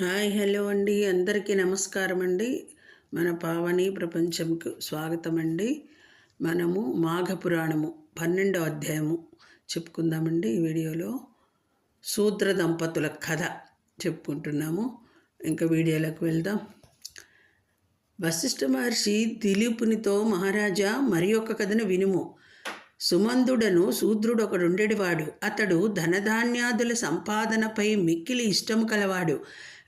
Hi hello అండి. అందరికీ నమస్కారం అండి మన పావని ప్రపంచంకు స్వాగతం అండి మనము మాఘపురాణము పన్నెండో అధ్యాయము చెప్పుకుందామండి ఈ వీడియోలో. శూద్ర దంపతుల కథ చెప్పుకుంటున్నాము. ఇంకా వీడియోలోకి వెళ్దాం. వశిష్ఠ మహర్షి దిలీపునితో మహారాజా మరి కథను వినుము. సుమందుడను శూద్రుడు అతడు ధనధాన్యాదుల సంపాదనపై మిక్కిలి ఇష్టము కలవాడు.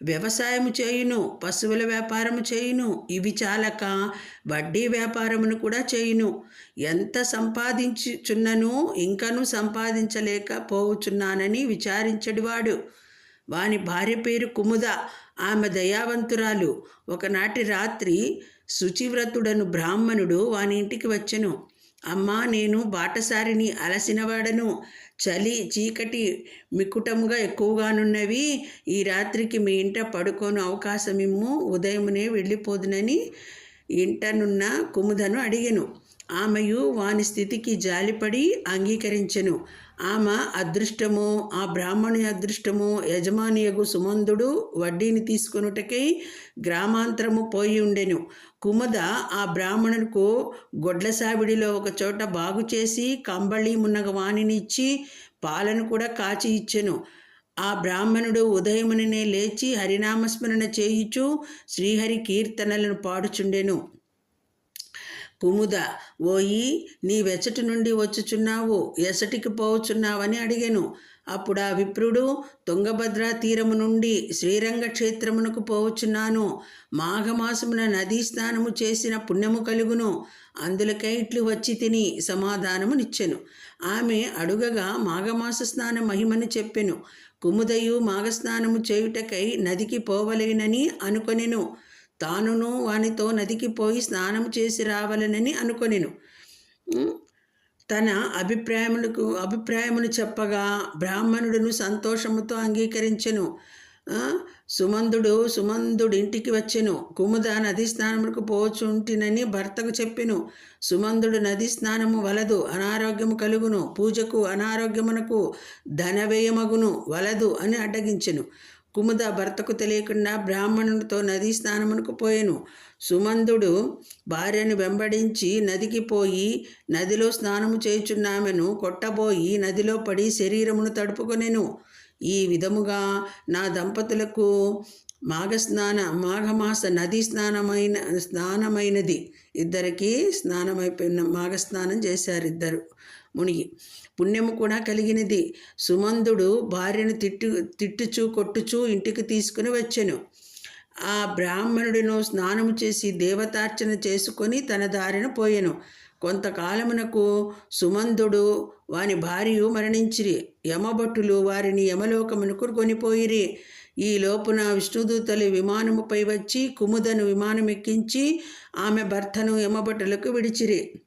వ్యవసాయము చేయును పశువుల వ్యాపారము చేయును ఇవి చాలక వడ్డీ వ్యాపారమును కూడా చేయును. ఎంత సంపాదించుచున్నను ఇంకను సంపాదించలేకపోవచున్నానని విచారించడివాడు. వాని భార్య పేరు కుముద ఆమె దయావంతురాలు. ఒకనాటి రాత్రి శుచివ్రతుడను బ్రాహ్మణుడు వాని ఇంటికి వచ్చెను. అమ్మా నేను బాటసారిని అలసినవాడను. చలి చీకటి మిక్కుటముగా ఎక్కువగానున్నవి. ఈ రాత్రికి మీ ఇంట పడుకోను అవకాశం ఇమ్ము ఉదయమునే వెళ్ళిపోదునని ఇంటనున్న కుముదను అడిగెను. ఆమెయు వాని స్థితికి జాలిపడి అంగీకరించెను. ఆమె అదృష్టము ఆ బ్రాహ్మణి అదృష్టము యజమానియగు సుమందుడు వడ్డీని తీసుకొనుటకై గ్రామాంతరము పోయి ఉండెను. కుమద ఆ బ్రాహ్మణులకు గొడ్ల సావిడిలో ఒక చోట బాగు చేసి కంబళి మున్నగ వాణినిచ్చి పాలను కూడా కాచి ఇచ్చెను. ఆ బ్రాహ్మణుడు ఉదయముననే లేచి హరినామస్మరణ చేయుచు శ్రీహరి కీర్తనలను పాడుచుండెను. కుముద ఓయి నీ వెచ్చటి నుండి వచ్చుచున్నావు ఎసటికి పోవచ్చున్నావని అడిగాను. అప్పుడు ఆ విప్రుడు తుంగభద్రా తీరము నుండి శ్రీరంగ క్షేత్రమునకు పోవచ్చున్నాను మాఘమాసమున నదీ స్నానము చేసిన పుణ్యము కలుగును. అందులకై ఇట్లు వచ్చి తిని సమాధానమునిచ్చెను ఆమె అడుగగా మాఘమాస స్నాన మహిమను చెప్పెను. కుముదయు మాఘస్నానము చేయుటకై నదికి పోవలేనని అనుకొనెను. తానును వానితో నదికి పోయి స్నానం చేసి రావాలనని అనుకొనిను. తన అభిప్రాయములకు అభిప్రాయమును చెప్పగా బ్రాహ్మణుడును సంతోషముతో అంగీకరించెను. సుమందుడు సుమందుడి ఇంటికి వచ్చెను. కుముద నది స్నానములకు పోచుంటినని భర్తకు చెప్పెను. సుమందుడు నది స్నానము వలదు అనారోగ్యము కలుగును. పూజకు అనారోగ్యమునకు ధనవ్యయమగును వలదు అని అడ్డగించెను. కుముద భర్తకు తెలియకుండా బ్రాహ్మణునితో నదీ స్నానమునకు పోయెను. సుమందుడు భార్యను వెంబడించి నదికి పోయి నదిలో స్నానము చేయుచున్నామెను కొట్టబోయి నదిలో పడి శరీరమును తడుపుకొనెను. ఈ విధముగా నా దంపతులకు మాఘస్నాన మాఘమాస నదీ స్నానమైన స్నానమైనది. ఇద్దరికి స్నానమైపోయిన మాఘస్నానం చేశారు ఇద్దరు మునిగి. పుణ్యము కూడా కలిగినది. సుమందుడు భార్యను తిట్టు తిట్టుచు కొట్టుచు ఇంటికి తీసుకుని వచ్చెను. ఆ బ్రాహ్మణుడిను స్నానము చేసి దేవతార్చన చేసుకొని తన దారిన పోయెను. కొంతకాలమునకు సుమందుడు వాని భార్య మరణించిరి. యమభట్టులు వారిని యమలోకమునకు కొనిపోయిరి. ఈ లోపున విష్ణుదూతలు విమానముపై వచ్చి కుముదను విమానం ఎక్కించి ఆమె భర్తను యమభట్టులకు విడిచిరి.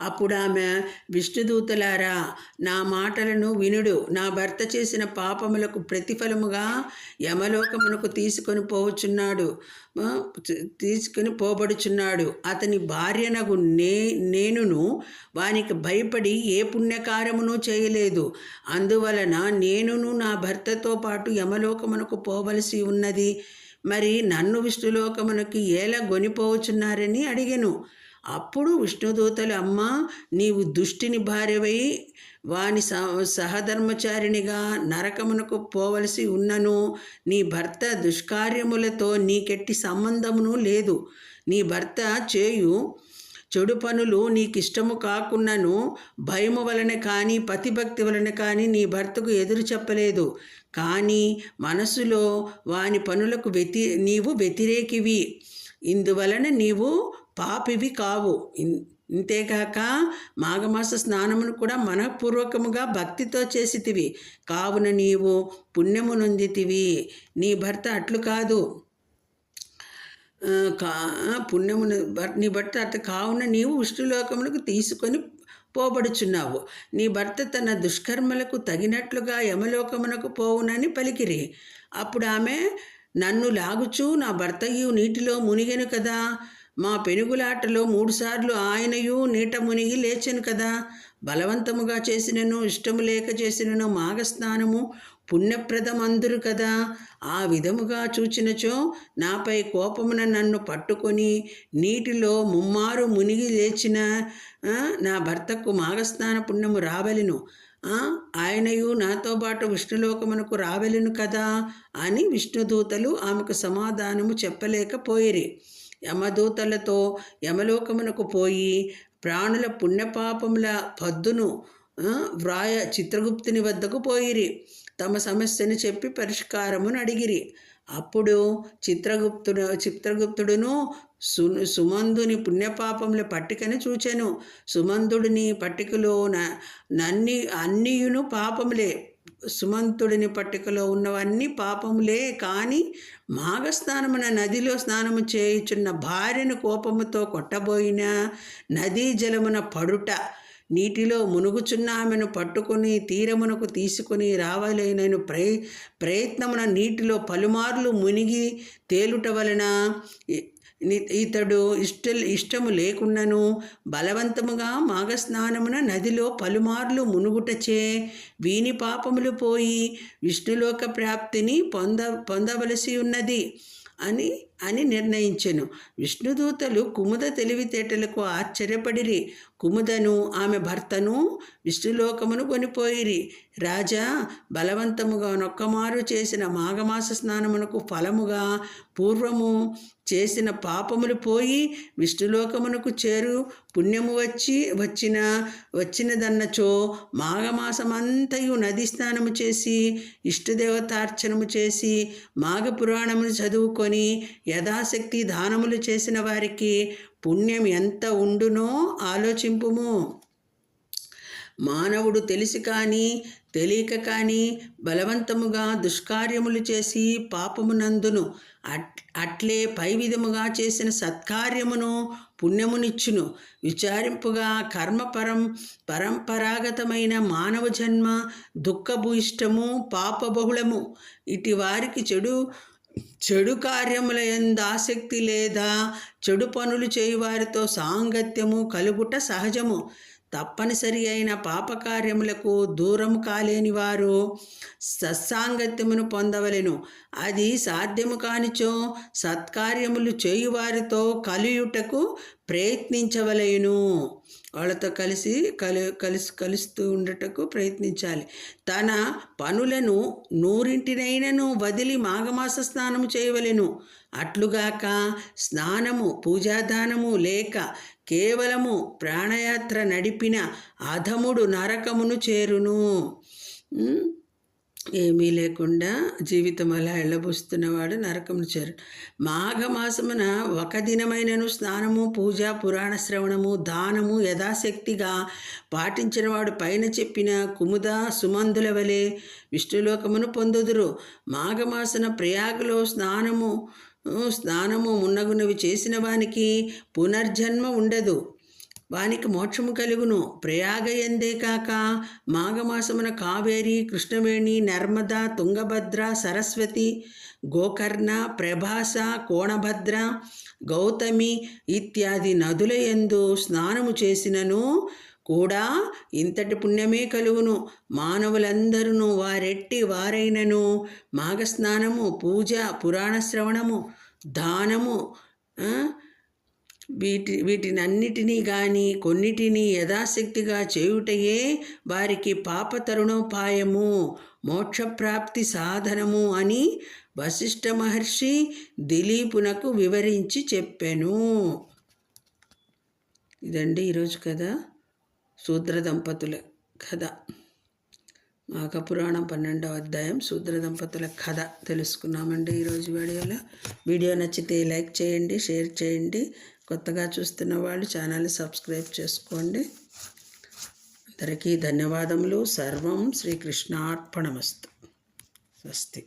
అప్పుడు ఆమె విష్ణుదూతలారా నా మాటలను వినుడు. నా భర్త చేసిన పాపములకు ప్రతిఫలముగా యమలోకమునకు తీసుకొని పోవచున్నాడు తీసుకొని పోబడుచున్నాడు. అతని భార్యనగు నే నేనును వానికి భయపడి ఏ పుణ్యకారమును చేయలేదు. అందువలన నేనును నా భర్తతో పాటు యమలోకమునకు పోవలసి ఉన్నది. మరి నన్ను విష్ణులోకమునకు ఎలా గొనిపోవచ్చున్నారని అడిగెను. అప్పుడు విష్ణుదూతలు అమ్మ నీవు దుష్టిని భార్యవై వాని సహధర్మచారిణిగా నరకమునకు పోవలసి ఉన్నను. నీ భర్త దుష్కార్యములతో నీకెట్టి సంబంధమును లేదు. నీ భర్త చేయు చెడు పనులు నీకిష్టము కాకున్నను. భయము వలన కానీ పతిభక్తి వలన కానీ నీ భర్తకు ఎదురు చెప్పలేదు. కానీ మనసులో వాని పనులకు వ్యతి నీవు వ్యతిరేకివి. ఇందువలన నీవు పాపివి కావు. ఇంతేకాక మాఘమాస స్నానమును కూడా మనఃపూర్వకముగా భక్తితో చేసితివి. కావున నీవు పుణ్యము నొందితివి. నీ భర్త అట్లు కాదు. కా పుణ్యమును నీ భర్త అట్ట కావున నీవు విష్ణులోకములకు తీసుకొని పోబడుచున్నావు. నీ భర్త తన దుష్కర్మలకు తగినట్లుగా యమలోకమునకు పోవునని పలికిరి. అప్పుడు ఆమె నన్ను లాగుచూ నా భర్తయు నీటిలో మునిగెను కదా. మా పెనుగులాటలో మూడుసార్లు ఆయనయు నీట మునిగి లేచెను కదా. బలవంతముగా చేసినను ఇష్టము లేక చేసినను మాఘస్నానము పుణ్యప్రదమందురు కదా. ఆ విధముగా చూచినచో నాపై కోపమున నన్ను పట్టుకొని నీటిలో ముమ్మారు మునిగి లేచిన నా భర్తకు మాఘస్నాన పుణ్యము రావలెను. ఆయనయు నాతో పాటు విష్ణులోకమునకు రావెలను కదా అని విష్ణుదూతలు ఆమెకు సమాధానము చెప్పలేకపోయిరి యమదూతలతో యమలోకమునకు పోయి ప్రాణుల పుణ్యపాపముల పద్దును వ్రాయ చిత్రగుప్తుని వద్దకు పోయిరి. తమ సమస్యను చెప్పి పరిష్కారమును అడిగిరి. అప్పుడు చిత్రగుప్తుడు చిత్రగుప్తుడును సు సుమందుని పుణ్యపాపముల పట్టికను చూచెను. సుమందుడిని పట్టికలో నన్ని అన్నియును పాపములే. సుమంతుడిని పట్టికలో ఉన్నవన్నీ పాపములే కానీ మాఘస్నానమున నదిలో స్నానము చేయుచున్న భార్యను కోపముతో కొట్టబోయిన నదీ జలమున పడుట నీటిలో మునుగుచున్న ఆమెను పట్టుకుని తీరమునకు తీసుకుని రావాలైనను ప్రయ ప్రయత్నమున నీటిలో పలుమార్లు మునిగి తేలుట వలన ఇతడు ఇష్ట ఇష్టము లేకున్నను బలవంతముగా మాఘస్నానమున నదిలో పలుమార్లు మునుగుటచే వీని పాపములు పోయి విష్ణులోక ప్రాప్తిని పొంద పొందవలసి ఉన్నది అని అని నిర్ణయించెను. విష్ణుదూతలు కుముద తెలివితేటలకు ఆశ్చర్యపడిరి. కుముదను ఆమె భర్తను విష్ణులోకమును కొనిపోయిరి. రాజా బలవంతముగా నొక్కమారు చేసిన మాఘమాస స్నానమునకు ఫలముగా పూర్వము చేసిన పాపములు పోయి విష్ణులోకమునకు చేరు. పుణ్యము వచ్చి వచ్చిన వచ్చినదన్నచో మాఘమాసమంతయు నది స్నానము చేసి ఇష్టదేవతార్చనము చేసి మాఘ పురాణమును చదువుకొని యథాశక్తి దానములు చేసిన వారికి పుణ్యం ఎంత ఉండునో ఆలోచింపుము. మానవుడు తెలిసి కానీ తెలియక కానీ బలవంతముగా దుష్కార్యములు చేసి పాపమునందును అట్ అట్లే పై విధముగా చేసిన సత్కార్యమును పుణ్యమునిచ్చును. విచారింపుగా కర్మపరం పరంపరాగతమైన మానవ జన్మ దుఃఖభూయిష్టము పాపబహుళము. ఇటు వారికి చెడు చెడు కార్యముల ఎందు ఆసక్తి లేదా చెడు పనులు చేయువారితో సాంగత్యము కలుగుట సహజము. తప్పనిసరి అయిన పాపకార్యములకు దూరం కాలేని వారు సత్సాంగత్యమును పొందవలెను. అది సాధ్యము కానిచో సత్కార్యములు చేయువారితో కలియుటకు ప్రయత్నించవలేను. వాళ్ళతో కలిసి కలి కలిసి కలుస్తూ ఉండటకు ప్రయత్నించాలి. తన పనులను నూరింటినైనను వదిలి మాఘమాస స్నానము చేయవలెను. అట్లుగాక స్నానము పూజాదానము లేక కేవలము ప్రాణయాత్ర నడిపిన అధముడు నరకమును చేరును. ఏమీ లేకుండా జీవితం అలా ఎళ్ళబోస్తున్నవాడు నరకం చేరు. మాఘమాసమున ఒక దినమైనను స్నానము పూజ పురాణ శ్రవణము దానము యథాశక్తిగా పాటించినవాడు పైన చెప్పిన కుముద సుమందుల వలె విష్ణులోకమును పొందుదురు. మాఘమాసన ప్రయాగలో స్నానము స్నానము మున్నగునవి చేసిన వానికి పునర్జన్మ ఉండదు. వానికి మోక్షము కలుగును. ప్రయాగ ఎందే కాక మాఘమాసమున కావేరి కృష్ణవేణి నర్మద తుంగభద్ర సరస్వతి గోకర్ణ ప్రభాస కోణభద్ర గౌతమి ఇత్యాది నదుల ఎందు స్నానము చేసినను కూడా ఇంతటి పుణ్యమే కలుగును. మానవులందరూ వారెట్టి వారైనను మాఘస్నానము పూజ పురాణ శ్రవణము దానము వీటి వీటినన్నిటినీ కానీ కొన్నిటిని యథాశక్తిగా చేయుటయే వారికి పాప తరుణోపాయము మోక్షప్రాప్తి సాధనము అని వశిష్ఠ మహర్షి దిలీపునకు వివరించి చెప్పాను. ఇదండి ఈరోజు కథ. శూద్ర దంపతుల కథ. మాఘపురాణం పన్నెండవ అధ్యాయం శూద్ర దంపతుల కథ తెలుసుకున్నామండి ఈరోజు వీడియోలో. వీడియో నచ్చితే లైక్ చేయండి షేర్ చేయండి. కొత్తగా చూస్తున్న వాళ్ళు ఛానల్ని సబ్స్క్రైబ్ చేసుకోండి. అందరికీ ధన్యవాదములు. సర్వం శ్రీకృష్ణార్పణమస్తు. స్వస్తి.